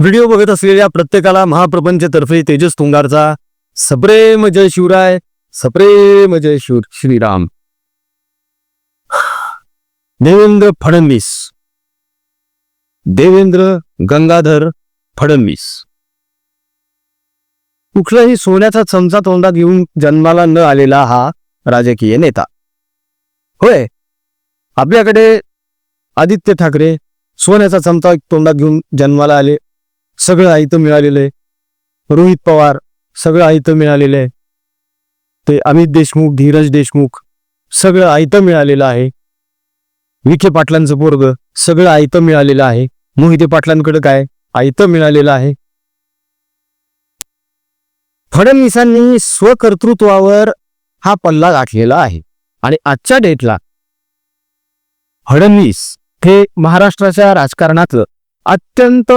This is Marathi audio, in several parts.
व्हिडिओ बघत असलेल्या प्रत्येकाला महाप्रपंचतर्फे तेजस तुंगारचा सप्रेम जय शिवराय सप्रेम जय शिव श्रीराम. देवेंद्र फडणवीस. देवेंद्र गंगाधर फडणवीस. कुठलाही सोन्याचा चमचा तोंडात घेऊन जन्माला न आलेला हा राजकीय नेता. होय आपल्याकडे आदित्य ठाकरे सोन्याचा चमचा तोंडात घेऊन जन्माला आले सगळं आयतं मिळालेलं आहे. रोहित पवार सगळं आयतं मिळालेलं आहे. ते अमित देशमुख धीरज देशमुख सगळं आयतं मिळालेलं आहे. विखे पाटलांचं पोरग सगळं आयतं मिळालेलं आहे. मोहिते पाटलांकडे काय? आयतं मिळालेलं आहे. फडणवीसांनी स्वकर्तृत्वावर हा पल्ला गाठलेला आहे. आणि आजच्या डेटला फडणवीस हे महाराष्ट्राच्या राजकारणाचं अत्यंत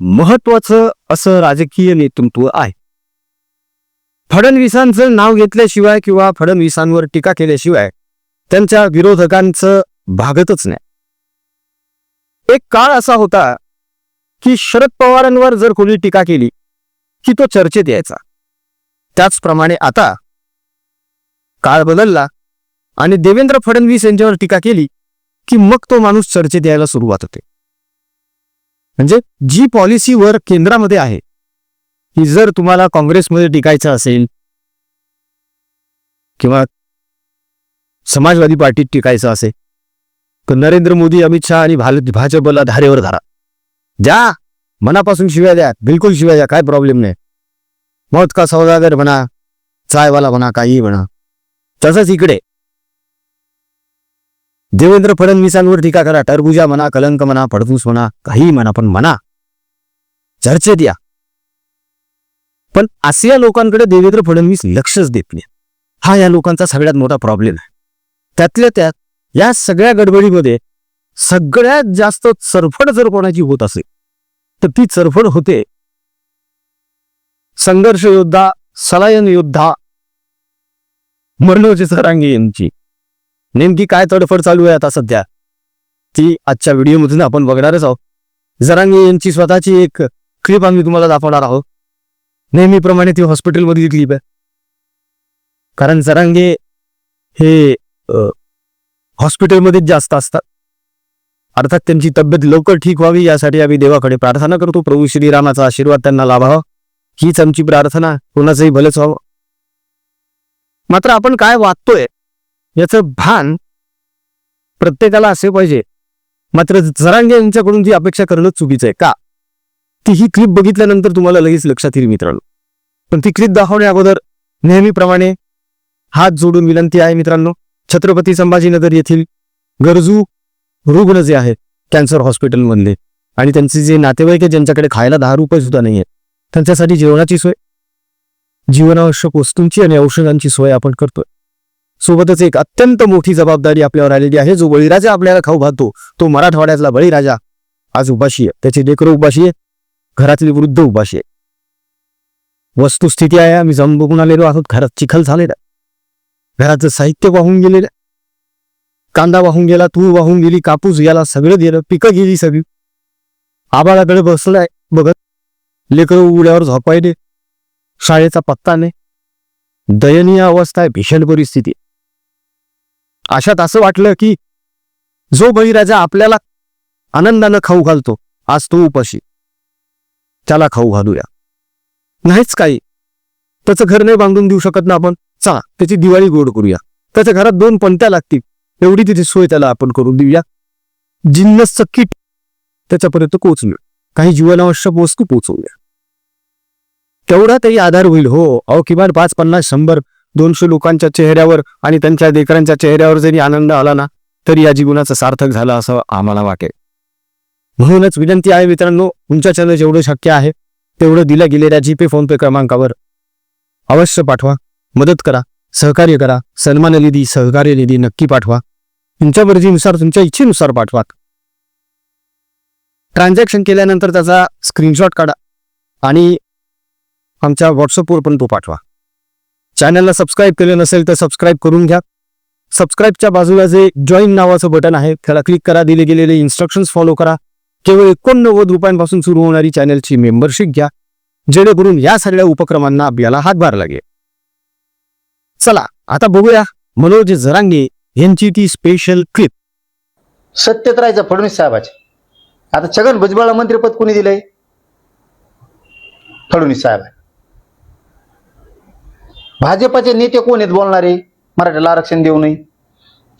महत्वाचं असं राजकीय नेतृत्व आहे. फडणवीसांचं नाव घेतल्याशिवाय किंवा फडणवीसांवर टीका केल्याशिवाय त्यांच्या विरोधकांचं भागतच नाही. एक काळ असा होता की शरद पवारांवर जर कोणी टीका केली की तो चर्चेत यायचा. त्याचप्रमाणे आता काळ बदलला आणि देवेंद्र फडणवीस यांच्यावर टीका केली की मग तो माणूस चर्चेत यायला सुरुवात होते. म्हणजे जी पॉलिसीवर केंद्रामध्ये आहे की जर तुम्हाला काँग्रेसमध्ये टिकायचं असेल किंवा समाजवादी पार्टीत टिकायचं असेल तर नरेंद्र मोदी अमित शहा आणि भाल- भाजपला धारेवर धरा. द्या. मनापासून शिव्या द्या. बिलकुल शिव्या द्या. काय प्रॉब्लेम नाही. मौत का सौदागर म्हणा चायवाला म्हणा काही म्हणा तसंच इकडे. देवेंद्र फडणवीसांवर टीका करा टरबुजा म्हणा कलंक म्हणा फडफूस म्हणा काही म्हणा पण म्हणा. चर्चेत या. पण अशा लोकांकडे देवेंद्र फडणवीस लक्षच देत नाही. हा या लोकांचा सगळ्यात मोठा प्रॉब्लेम आहे. त्यातल्या त्यात या सगळ्या गडबडीमध्ये सगळ्यात जास्त चरफड जर कोणाची होत असेल तर ती चरफड होते संघर्ष योद्धा सलायन योद्धा मनोज सरांगे यांची. नेमकी काय तडफड चालू आहे आता सध्या? ती आजच्या व्हिडिओमधून आपण बघणारच आहोत. जरांगे यांची स्वतःची एक क्लिप आम्ही तुम्हाला दाखवणार आहोत. नेहमीप्रमाणे ती हॉस्पिटलमधली क्लिप आहे. कारण जरांगे हे हॉस्पिटलमध्येच जास्त असतात. अर्थात त्यांची तब्येत लवकर ठीक व्हावी यासाठी आम्ही देवाकडे प्रार्थना करतो. प्रभू श्रीरामाचा आशीर्वाद त्यांना लाभावा. हीच आमची प्रार्थना. कोणाचंही भलंच व्हावं. मात्र आपण काय वागतोय याचं भान प्रत्येकाला असे पाहिजे. मात्र जरांगे यांच्याकडून ती अपेक्षा करणं चुकीचं आहे. का? ती ही क्लिप बघितल्यानंतर तुम्हाला लगेच लक्षात येईल मित्रांनो. पण ती क्लिप दाखवण्या अगोदर नेहमीप्रमाणे हात जोडून विनंती आहे मित्रांनो. छत्रपती संभाजीनगर येथील गरजू रुग्ण जे आहेत कॅन्सर हॉस्पिटलमधले आणि त्यांचे जे नातेवाईक आहेत ज्यांच्याकडे खायला दहा रुपये सुद्धा नाही आहेत त्यांच्यासाठी जेवणाची सोय जीवनावश्यक वस्तूंची आणि औषधांची सोय आपण करतोय. सोबतच एक अत्यंत मोठी जबाबदारी आपल्यावर आलेली आहे. जो बळीराजा आपल्याला खाऊ घालतो तो मराठवाड्यातला बळीराजा. आज उपाशी आहे. त्याची लेकरं उपाशी आहे घरातली वृद्ध उपाशी आहे वस्तुस्थिती आहे आम्ही जाऊन बघून आलेलो आहोत. घरात चिखल झालेला आहे. घराचं साहित्य वाहून गेलेलं कांदा वाहून गेला तूळ वाहून गेली कापूस गेला सगळं गेलं पिकं गेली सगळी. आबाळाकडे बसलाय बघत लेकरं उघड्यावर झोपायले. शाळेचा पत्ता नाही. दयनीय अवस्था आहे भीषण परिस्थिती अशात असं वाटलं की जो बळीराजा आपल्याला आनंदानं खाऊ घालतो आज तो उपाशी. त्याला खाऊ घालूया. नाहीच काही. त्याचं घर नाही बांधून देऊ शकत ना आपण. चला त्याची दिवाळी गोड करूया. त्याच्या घरात दोन पणत्या लागतील. एवढी तिथे सोय त्याला आपण करून देऊया. जिन्नसचं किट त्याच्यापर्यंत पोहोचूया काही जीवनावश्यक वस्तू पोहोचवूया. तेवढा तरी आधार होईल. हो अहो किमान पाच पन्नास शंभर दोनशे लोकांच्या चेहऱ्यावर आणि त्यांच्या लेकरांच्या चेहऱ्यावर जरी आनंद आला ना तरी या जीवनाचं सार्थक झालं असं आम्हाला वाटेल. म्हणूनच विनंती आहे मित्रांनो तुमच्या चॅनल जेवढं शक्य आहे तेवढं दिल्या गेलेल्या जीपे फोनपे क्रमांकावर अवश्य पाठवा. मदत करा सहकार्य करा सन्मान निधी सहकार्य निधी नक्की पाठवा. तुमच्या मर्जीनुसार तुमच्या इच्छेनुसार पाठवा. ट्रान्झॅक्शन केल्यानंतर त्याचा स्क्रीनशॉट काढा आणि आमच्या व्हॉट्सअपवर पण तो पाठवा. चॅनलला सबस्क्राईब केलं नसेल तर सबस्क्राईब करून घ्या. सबस्क्राईबच्या बाजूला जे जॉईन नावाचं बटन आहे त्याला क्लिक करा दिले गेलेले इन्स्ट्रक्शन्स फॉलो करा. केवळ एकोणनव्वद रुपयांपासून सुरू होणारी चॅनलची मेंबरशिप घ्या. जेणेकरून या सगळ्या उपक्रमांना आपल्याला हातभार लागेल. चला आता बघूया मनोज जरांगे यांची ती स्पेशल क्लिप सत्यत राहायचं फडणवीस साहेबाचे. आता छगन भुजबळला मंत्रिपद कोणी दिलंय? फडणवीस साहेब भाजपाचे नेते कोण आहेत बोलणारे? मराठीला आरक्षण देऊ नये.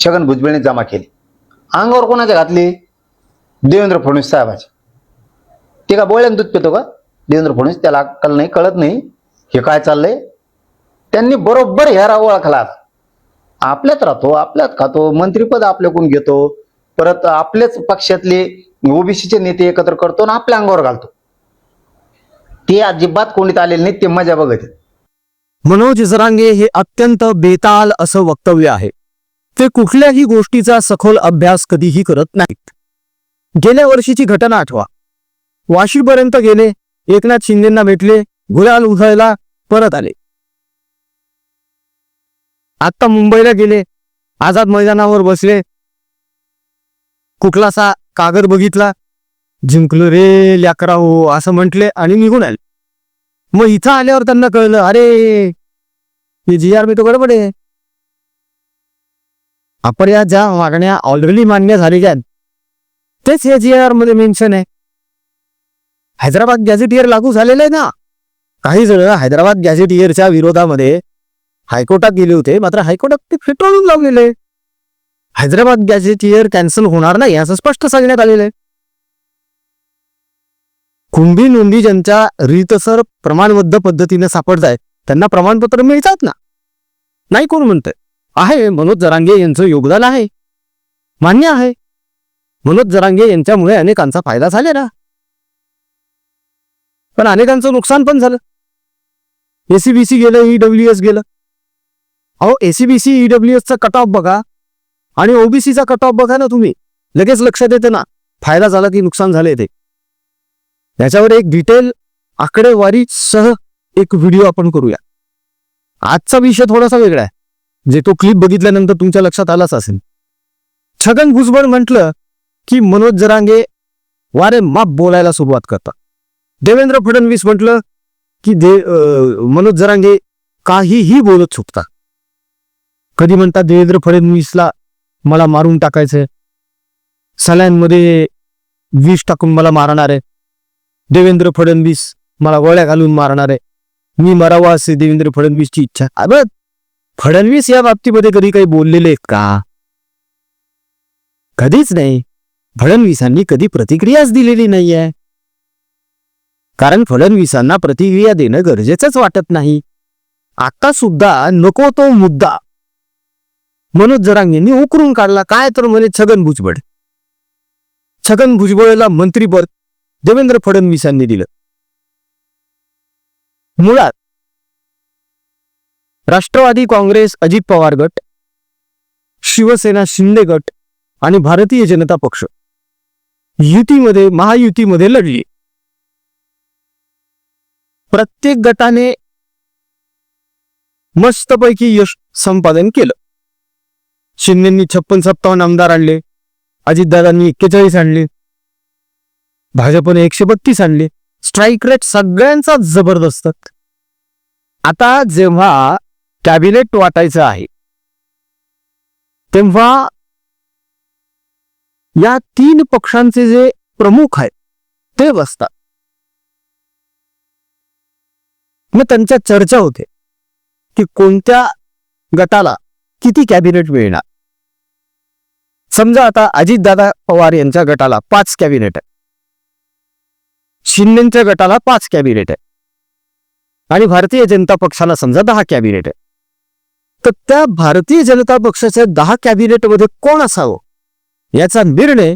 छगन भुजबळने जमा केली. अंगावर कोणाच्या घातली? देवेंद्र फडणवीस साहेबाचे. ते का बोळ्यान दूध पितो का? देवेंद्र फडणवीस त्याला अक्कल नाही कळत नाही. हे काय चाललंय? त्यांनी बरोबर ह्या ओळखला आपल्यात राहतो आपल्यात खातो मंत्रीपद आपल्याकडून घेतो. परत आपल्याच पक्षातले ओबीसीचे नेते एकत्र करतो आणि आपल्या अंगावर घालतो. ते अजिबात कोणीत आलेले नाहीत ते मजा बघत आहेत. मनोज जरांगे हे अत्यंत बेताल असं वक्तव्य आहे. ते कुठल्याही गोष्टीचा सखोल अभ्यास कधीही करत नाहीत. गेल्या वर्षीची घटना आठवा. वाशीपर्यंत गेले एकनाथ शिंदेंना भेटले गुलाल उधळला परत आले. आता मुंबईला गेले आझाद मैदानावर बसले. कुठलासा कागद बघितला? जिंकलो रे ल्याकरा हो असं म्हटले आणि निघून आले. मग इथं आल्यावर त्यांना कळलं अरे हे जी आर मी तो गडबड आहे. आपण या ज्या मागण्या ऑलरेडी मान्य झालेल्या आहेत तेच हे जी आरमध्ये मेन्शन आहे. हैदराबाद गॅझेटियर लागू झालेलं आहे ना? काही जण हैदराबाद गॅझेटियरच्या विरोधामध्ये हायकोर्टात गेले होते मात्र हायकोर्टात ते फेटाळून लावलेले आहे. हैदराबाद गॅझेटियर कॅन्सल होणार नाही असं स्पष्ट सांगण्यात आलेलं आहे. कुंभी नोंदी ज्यांच्या रीतसर प्रमाणबद्ध पद्धतीने सापडत आहेत त्यांना प्रमाणपत्र मिळतात ना? नाही कोण म्हणतंय? आहे मनोज जरांगे यांचं योगदान आहे. मान्य आहे. मनोज जरांगे यांच्यामुळे अनेकांचा फायदा झालेला. पण अनेकांचं नुकसान पण झालं. एसीबीसी गेलं ईडब्ल्यू एस गेलं. अहो एसीबीसी ईडब्ल्यू एसचा कट ऑफ बघा. आणि ओबीसीचा कट ऑफ बघा ना तुम्ही. लगेच लक्षात येते ना. फायदा झाला की नुकसान झाले ते. त्याच्यावर एक डिटेल आकडेवारी सह एक व्हिडिओ आपण करूया. आजचा विषय थोडासा वेगळा आहे. जे तो क्लिप बघितल्यानंतर तुमच्या लक्षात आलाच असेल. छगन भुजबळ म्हटलं की मनोज जरांगे वारे माप बोलायला सुरुवात करतात. देवेंद्र फडणवीस म्हटलं की दे अं, मनोज जरांगे काहीही बोलत सुटतात. कधी म्हणतात देवेंद्र फडणवीसला मला मारून टाकायचंय. सल्यांमध्ये विष टाकून मला मारणार आहे. देवेंद्र फडणवीस मला गोळ्या घालून मारणार. आहे मी मरावा असे देवेंद्र फडणवीसची इच्छा. अबे फडणवीस या बाबतीमध्ये कधी काही बोललेले का? कधीच नाही. फडणवीसांनी कधी प्रतिक्रियाच दिलेली नाहीये. कारण फडणवीसांना प्रतिक्रिया देणं गरजेचंच वाटत नाही. आता सुद्धा नको तो मुद्दा. मनोज जरांगेंनी उकरून काढला. काय तर म्हणे छगन भुजबळ. छगन भुजबळला मंत्रीपद देवेंद्र फडणवीसांनी दिलं. मुळात राष्ट्रवादी काँग्रेस अजित पवार गट शिवसेना शिंदे गट आणि भारतीय जनता पक्ष युतीमध्ये महायुतीमध्ये लढली. प्रत्येक गटाने मस्तपैकी यश संपादन केलं. शिंदेंनी छप्पन सत्तावन्न आमदार आणले अजितदादांनी एक्केचाळीस आणले भाजपने एकशे बत्तीस आणले. स्ट्राईक रेट सगळ्यांचा जबरदस्त. आता जेव्हा कॅबिनेट वाटायचं आहे तेव्हा या तीन पक्षांचे जे प्रमुख आहेत ते बसतात. मग त्यांच्या चर्चा होते की कोणत्या गटाला किती कॅबिनेट मिळणार? समजा आता अजितदादा पवार यांच्या गटाला पाच कॅबिनेट आहे शिंदेच्या गटाला पाच कॅबिनेट आहे आणि भारतीय जनता पक्षाला समजा दहा कॅबिनेट आहे तर त्या भारतीय जनता पक्षाच्या दहा कॅबिनेटमध्ये कोण असावं? याचा निर्णय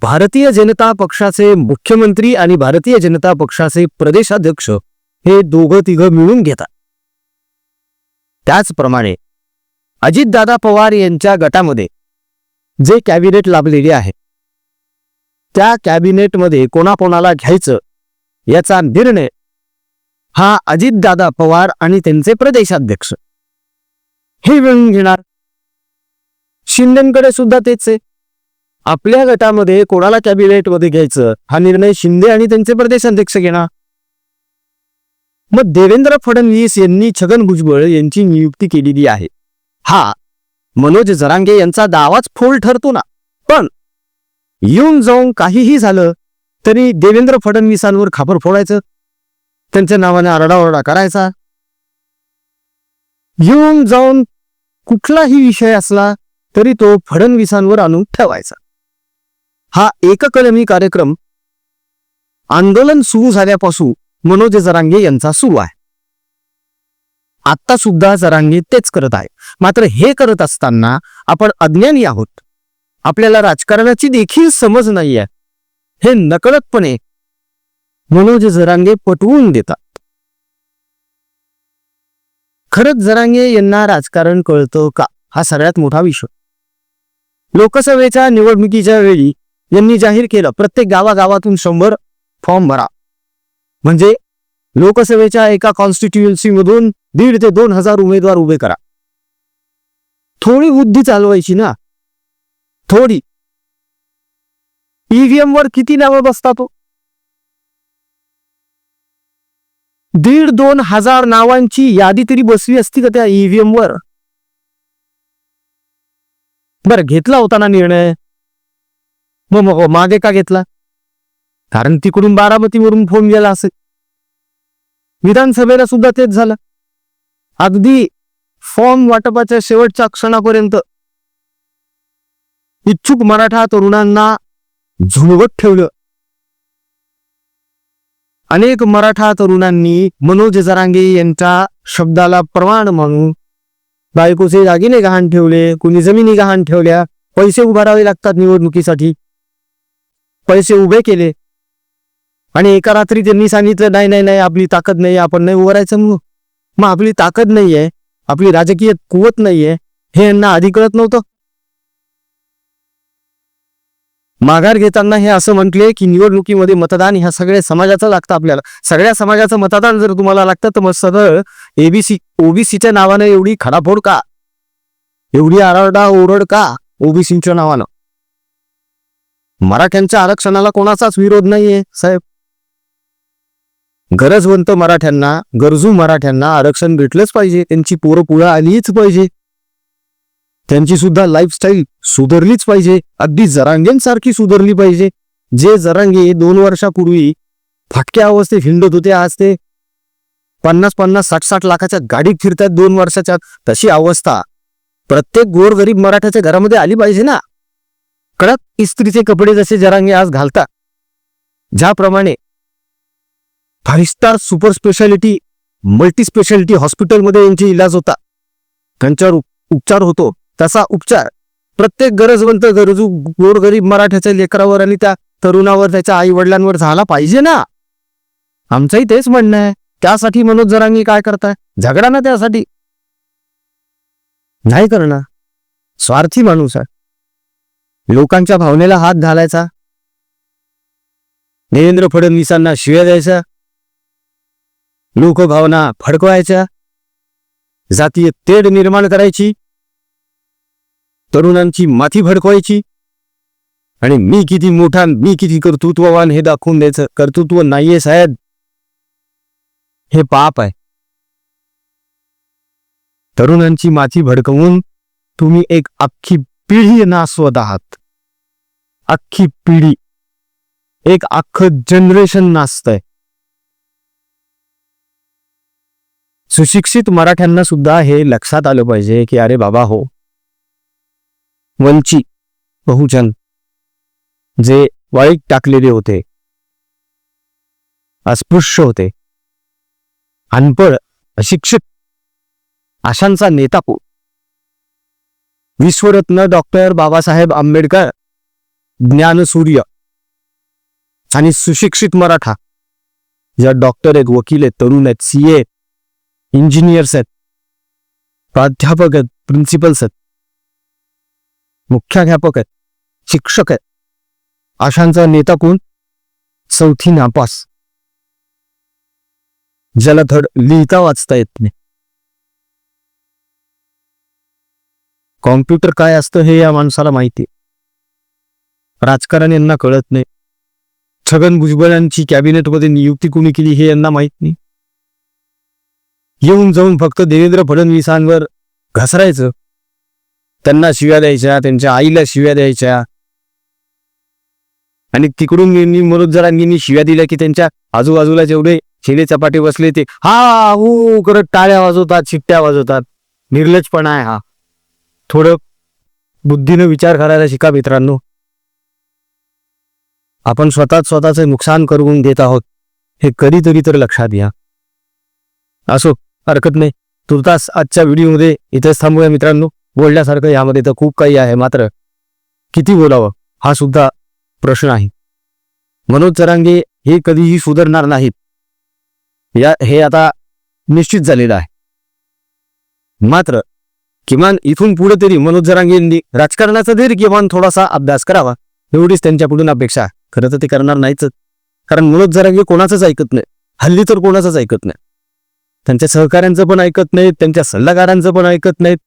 भारतीय जनता पक्षाचे मुख्यमंत्री आणि भारतीय जनता पक्षाचे प्रदेशाध्यक्ष हे दोघं तिघं मिळून घेतात. त्याचप्रमाणे अजितदादा पवार यांच्या गटामध्ये जे कॅबिनेट लाभलेले आहे त्या कॅबिनेटमध्ये कोणाकोणाला घ्यायचं याचा निर्णय हा अजितदादा पवार आणि त्यांचे प्रदेशाध्यक्ष. हे मिळून घेणार. शिंदेकडे सुद्धा तेच आहे. आपल्या गटामध्ये कोणाला कॅबिनेटमध्ये घ्यायचं? हा निर्णय शिंदे आणि त्यांचे प्रदेशाध्यक्ष घेणार. मग देवेंद्र फडणवीस यांनी छगन भुजबळ यांची नियुक्ती केलेली आहे. हा मनोज जरांगे यांचा दावाच फोल ठरतो ना. पण येऊन जाऊन काहीही झालं तरी देवेंद्र फडणवीसांवर खापर फोडायचं त्यांच्या नावाने आरडाओरडा करायचा. येऊन जाऊन कुठलाही विषय असला तरी तो फडणवीसांवर आणून ठेवायचा. हा एककलमी कार्यक्रम आंदोलन सुरू झाल्यापासून मनोज जरांगे यांचा सुरू आहे. आता सुद्धा जरांगे तेच करत आहे मात्र हे करत असताना आपण अज्ञानी आहोत. आपल्याला राजकारणाची देखील समज नाहीये. हे नकळतपणे मनोज जरांगे पटवून देतात. खरंच जरांगे यांना राजकारण कळतं का? हा सगळ्यात मोठा विषय. लोकसभेच्या निवडणुकीच्या वेळी यांनी जाहीर केलं प्रत्येक गावागावातून शंभर फॉर्म भरा. म्हणजे लोकसभेच्या एका कॉन्स्टिट्युएन्सी मधून दीड ते दोन हजार उमेदवार उभे करा. थोडी बुद्धी चालवायची ना? थोडी. ईव्हीएम वर किती नावं बसतात हो? दीड दोन हजार नावांची यादी तरी बसली असती का त्या ईव्हीएम वर? बर घेतला होता ना निर्णय. मग मग मागे का घेतला? कारण तिकडून बारामतीवरून फोन गेला असेल. विधानसभेला सुद्धा तेच झालं. अगदी फॉर्म वाटपाच्या शेवटच्या क्षणापर्यंत इच्छुक मराठा तरुणांना झुलवत ठेवलं. अनेक मराठा तरुणांनी मनोज जरांगे यांच्या शब्दाला प्रमाण म्हणून बायकोचे दागिने गहाण ठेवले कुणी जमिनी गहाण ठेवल्या पैसे उभारावे लागतात निवडणुकीसाठी. पैसे उभे केले. आणि एका रात्री त्यांनी सांगितलं नाही नाही नाही आपली ताकद नाही आपण नाही उभारायचं मग मग आपली ताकद नाहीये आपली राजकीय कुवत नाहीये हे यांना आधी कळत नव्हतं. माघार घेताना हे असं म्हटले की निवडणुकीमध्ये मतदान ह्या सगळ्या समाजाचं लागतं आपल्याला. सगळ्या समाजाचं मतदान जर तुम्हाला लागतं तर मग सरळ एबीसी ओबीसीच्या नावानं एवढी खडाफोड का? एवढी आरडा ओरड का ओबीसीच्या नावानं? मराठ्यांच्या आरक्षणाला कोणाचाच विरोध नाहीये साहेब. गरजवंत मराठ्यांना गरजू मराठ्यांना आरक्षण भेटलंच पाहिजे. त्यांची पोरं पुढं आलीच पाहिजे. त्यांची सुद्धा लाईफस्टाईल सुधारलीच पाहिजे. अगदी जरांगेंसारखी सुधारली पाहिजे. जे जरांगे दोन वर्षापूर्वी फाटक्या अवस्थेत हिंडत होते आज ते पन्नास पन्नास साठ साठ लाखाच्या गाडीत फिरतात दोन वर्षाच्या. तशी अवस्था प्रत्येक गोरगरीब मराठ्याच्या घरामध्ये आली पाहिजे ना. कडक इस्त्रीचे कपडे जसे जरांगे आज घालतात. ज्याप्रमाणे five star super speciality multi speciality हॉस्पिटलमध्ये यांचे इलाज होता. त्यांच्यावर उपचार होतो. तसा उपचार. प्रत्येक गरजवंत गरजू गोरगरीब मराठ्याच्या लेकरावर आणि त्या तरुणावर त्याच्या आई वडिलांवर झाला पाहिजे ना? आमचंही तेच म्हणणं आहे. त्यासाठी मनोज जरांगी काय करताय? झगडा ना त्यासाठी. नाही करणार. स्वार्थी माणूस आहे. लोकांच्या भावनेला हात घालायचा. देवेंद्र फडणवीसांना शिव्या द्यायचा लोकभावना फडकवायच्या. जातीय तेढ निर्माण करायची. तरुणांची माथी भडकवायची? आणि मी किती मोठा मी किती कर्तृत्ववान हे दाखवून द्यायचं? कर्तृत्व नाहीये साहेब. हे पाप आहे. तरुणांची माथी भडकवून तुम्ही एक अख्खी पिढी नासवत आहात. अख्खी पिढी. एक अख्खं जनरेशन नाचतंय सुशिक्षित मराठ्यांना सुद्धा हे लक्षात आलं पाहिजे की अरे बाबा हो वंची बहुजन जे वाईट टाकलेले होते. अस्पृश्य होते. अनपढ अशिक्षित आशांचा नेता को विश्वरत्न डॉक्टर बाबासाहेब आंबेडकर ज्ञानसूर्य आणि सुशिक्षित मराठा. ज्या डॉक्टर आहेत वकील आहेत तरुण आहेत सी ए इंजिनियर्स आहेत प्राध्यापक आहेत प्रिन्सिपल्स आहेत. मुख्याध्यापक आहेत शिक्षक आहेत. अशांचा नेता कोण? चौथी नापास. ज्याला धड लिहिता वाचता येत नाही. कॉम्प्युटर काय असतं हे या माणसाला माहिती राजकारण यांना कळत नाही. छगन भुजबळांची कॅबिनेटमध्ये नियुक्ती कोणी केली हे यांना माहीत नाही. येऊन जाऊन फक्त देवेंद्र फडणवीसांवर घसरायचं त्यांना शिव्या द्यायच्या त्यांच्या आईला शिव्या द्यायच्या. आणि तिकडून यांनी मनोज शिव्या दिल्या की त्यांच्या आजूबाजूला जेवढे शेले चपाटे बसले ते हा हो करत टाळ्या वाजवतात शिट्ट्या वाजवतात. निर्लजपणा आहे हा. थोडं बुद्धीनं विचार करायला शिका मित्रांनो. आपण स्वतःच स्वतःचं नुकसान करून देत आहोत हे कधीतरी तर लक्षात घ्या. असो हरकत नाही. तुर्तास आजच्या व्हिडिओमध्ये इथेच थांबूया मित्रांनो. बोलण्यासारखं यामध्ये तर खूप काही आहे मात्र किती बोलावं हा सुद्धा प्रश्न आहे. मनोज चरांगे हे कधीही सुधारणार नाहीत. या हे आता निश्चित झालेलं आहे. मात्र किमान इथून पुढे तरी मनोज जरांगे यांनी राजकारणाचा तरी किमान थोडासा अभ्यास करावा एवढीच त्यांच्याकडून अपेक्षा खरं तर ते करणार नाहीच कारण मनोज जरांगे कोणाचंच ऐकत नाही. हल्ली तर कोणाचंच ऐकत नाही. त्यांच्या सहकाऱ्यांचं पण ऐकत नाहीत त्यांच्या सल्लागारांचं पण ऐकत नाहीत.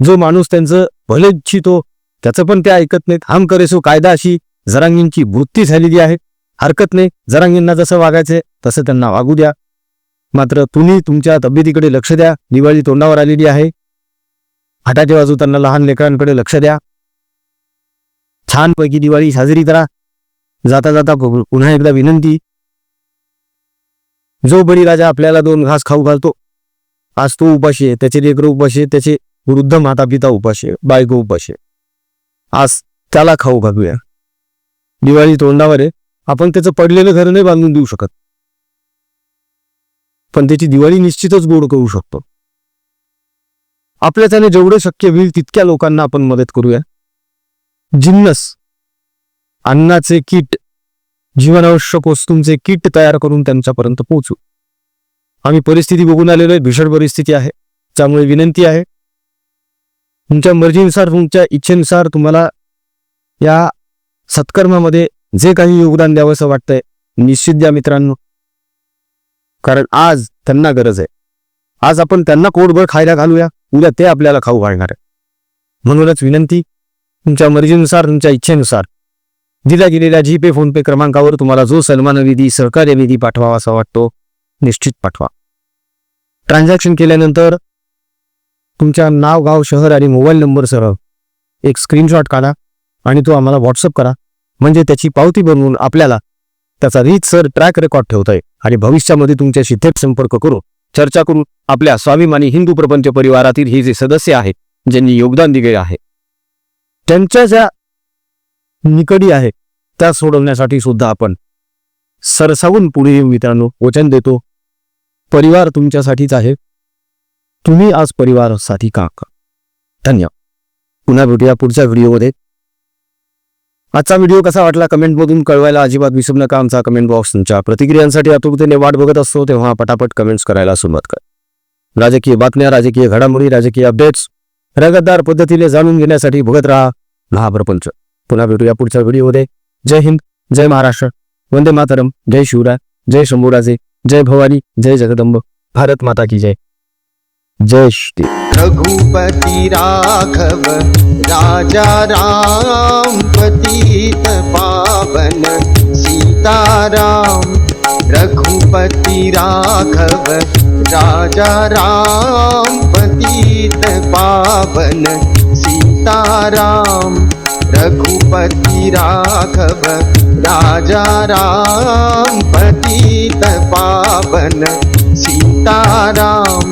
जो माणूस त्यांचं भले इच्छितो त्याचं पण ते ऐकत नाहीत. हम करेसो कायदा अशी जरांगींची वृत्ती झालेली आहे. हरकत नाही. जरांगींना जसं वागायचंय तसं त्यांना वागू द्या. मात्र तुम्ही तुमच्या तब्येतीकडे लक्ष द्या. दिवाळी तोंडावर आलेली आहे. हाताच्या त्यांना लहान लेकरांकडे लक्ष द्या. छानपैकी दिवाळी साजरी करा. जाता जाता पुन्हा एकदा विनंती. जो बळीराजा आपल्याला दोन घास खाऊ घालतो आज तो उपाशी आहे त्याचे लेकरं उपाशी आहे त्याचे वृद्ध माता पिता उपाशी बायको उपाशी आज त्याला खाऊ घालूया. दिवाळी तोंडावर आहे. आपण त्याचं पडलेलं घर नाही बांधून देऊ शकत. पण त्याची दिवाळी निश्चितच गोड करू शकतो. आपल्या त्याने जेवढं शक्य होईल तितक्या लोकांना आपण मदत करूया. जिन्नस अन्नाचे किट जीवनावश्यक वस्तूंचे किट तयार करून त्यांच्यापर्यंत पोहोचू. आम्ही परिस्थिती बघून आलेलो आहे भीषण परिस्थिती आहे. त्यामुळे विनंती आहे तुमच्या मर्जीनुसार तुमच्या इच्छेनुसार तुम्हाला या सत्कर्मामध्ये जे काही योगदान द्यावंसं वाटतंय निश्चित द्या मित्रांनो. कारण आज त्यांना गरज आहे. आज आपण त्यांना कोडभर खायला घालूया उद्या ते आपल्याला खाऊ घालणार आहे म्हणूनच विनंती तुमच्या मर्जीनुसार तुमच्या इच्छेनुसार दिल्या गेलेल्या जीपे फोनपे क्रमांकावर तुम्हाला जो सन्मान निधी सहकार्य निधी पाठवावा असा वाटतो निश्चित पाठवा. ट्रान्झॅक्शन केल्यानंतर तुमच्या नाव गाव शहर आणि मोबाईल नंबरसह एक स्क्रीनशॉट काढा आणि तो आम्हाला व्हॉट्सअप करा. म्हणजे त्याची पावती बनवून आपल्याला त्याचा रीत सर ट्रॅक रेकॉर्ड ठेवता येईल आणि भविष्यामध्ये तुमच्याशी थेट संपर्क करू चर्चा करून आपल्या स्वाभिमानी हिंदू प्रपंच परिवारातील हे जे सदस्य आहेत ज्यांनी योगदान दिले आहे त्यांच्या ज्या निकडी आहे त्या सोडवण्यासाठी सुद्धा आपण सरसावून पुढे येऊ मित्रांनो वचन देतो. परिवार तुमच्यासाठीच आहे. तुम्ही आज परिवारासाठी का का धन्यवाद पुन्हा भेटूया पुढच्या व्हिडिओमध्ये. आजचा व्हिडिओ कसा वाटला कमेंटमधून कळवायला अजिबात विसरू नका. आमचा कमेंट बॉक्स तुमच्या प्रतिक्रियांसाठी आतुरतेने वाट बघत असतो तेव्हा पटापट कमेंट्स करायला सुरुवात करा. राजकीय बातम्या राजकीय घडामोडी राजकीय अपडेट्स रगतदार पद्धतीने जाणून घेण्यासाठी बघत राहा महाप्रपंच. पुन्हा भेटूया पुढच्या व्हिडिओमध्ये. जय हिंद जय महाराष्ट्र. वंदे मातरम. जय शिवराय. जय शंभूराजे. जय भवानी. जय जगदंब. भारत माता की जय. जय श्री रघुपति राघव राजा राम पतित पावन सीताराम। रघुपति राघव राजा राम पतित पावन सीताराम। रघुपति राघव राजा राम पतित पावन सीताराम।